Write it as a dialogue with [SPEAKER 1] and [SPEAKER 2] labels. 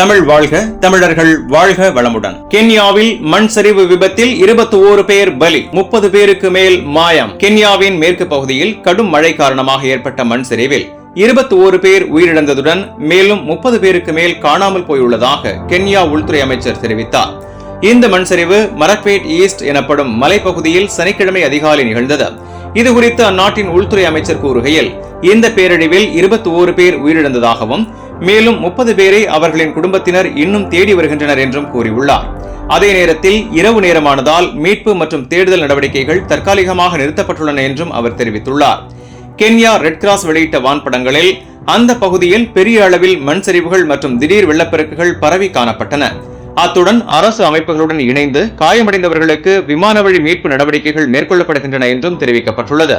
[SPEAKER 1] தமிழ் வாழ்க தமிழர்கள் வாழ்க வளமுடன். கென்யாவில் மண் சரிவு விபத்தில் இருபத்தி ஓரு பேர் பலி முப்பது பேருக்கு மேல் மாயம். கென்யாவின் மேற்கு பகுதியில் கடும் மழை காரணமாக ஏற்பட்ட மண் சரிவில் இருபத்தி ஓரு பேர் உயிரிழந்ததுடன் மேலும் முப்பது பேருக்கு மேல் காணாமல் போயுள்ளதாக கென்யா உள்துறை அமைச்சர் தெரிவித்தார். இந்த மண் சரிவு மரக்வேட் ஈஸ்ட் எனப்படும் மலைப்பகுதியில் சனிக்கிழமை அதிகாலை நிகழ்ந்தது. இதுகுறித்து அந்நாட்டின் உள்துறை அமைச்சர் கூறுகையில் இந்த பேரழிவில் இருபத்தி ஓரு பேர் உயிரிழந்ததாகவும் மேலும் முப்பது பேரை அவர்களின் குடும்பத்தினர் இன்னும் தேடி வருகின்றனர் என்றும் கூறியுள்ளார். அதே நேரத்தில் இரவு நேரமானதால் மீட்பு மற்றும் தேடுதல் நடவடிக்கைகள் தற்காலிகமாக நிறுத்தப்பட்டுள்ளன என்றும் அவர் தெரிவித்துள்ளார். கென்யா ரெட் கிராஸ் வெளியிட்ட வான்படங்களில் அந்த பகுதியில் பெரிய அளவில் மண் சரிவுகள் மற்றும் திடீர் வெள்ளப்பெருக்குகள் பரவி காணப்பட்டன. அத்துடன் அரசு அமைப்புகளுடன் இணைந்து காயமடைந்தவர்களுக்கு விமான வழி மீட்பு நடவடிக்கைகள் மேற்கொள்ளப்படுகின்றன என்றும் தெரிவிக்கப்பட்டுள்ளது.